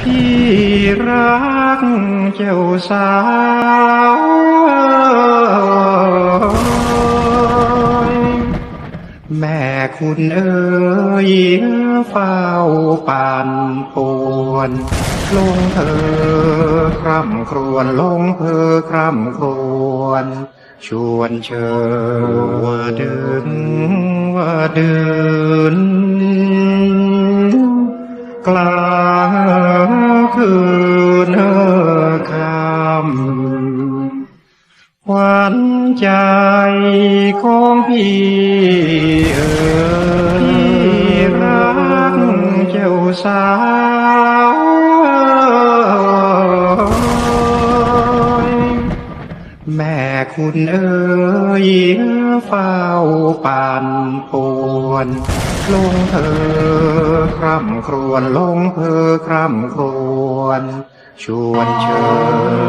พี่รักเจ้าสาวแม่คุณเอ๋ยเฝ้าปั่นป่วน ลงเพอคร่ำครวญลงเพอคร่ำครวญชวนเชิญว่าเดินว่าเดิน กลางคืนคำหวานใจของพี่เอ๋ยพี่รักเจ้าสาว แม่คุณเอ๋ยเฝ้าปั่นป่วน ลงเพอคร่ำครวญลงเพอคร่ำครวญชวนเชิ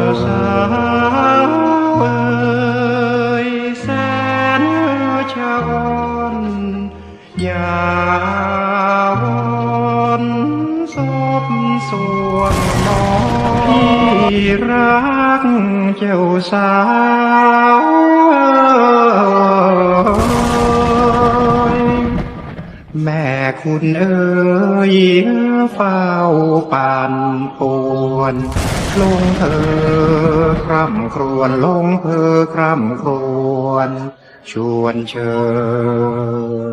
ญสาวเอ๋ยแสนชอนอย่าวอนศพสวงนอน รักเจ้าสาวแม่คุณเอ๋ยเฝ้าปั่นป่วน ลงเพอคร่ำครวญลงเพอคร่ำครวญชวนเชิญ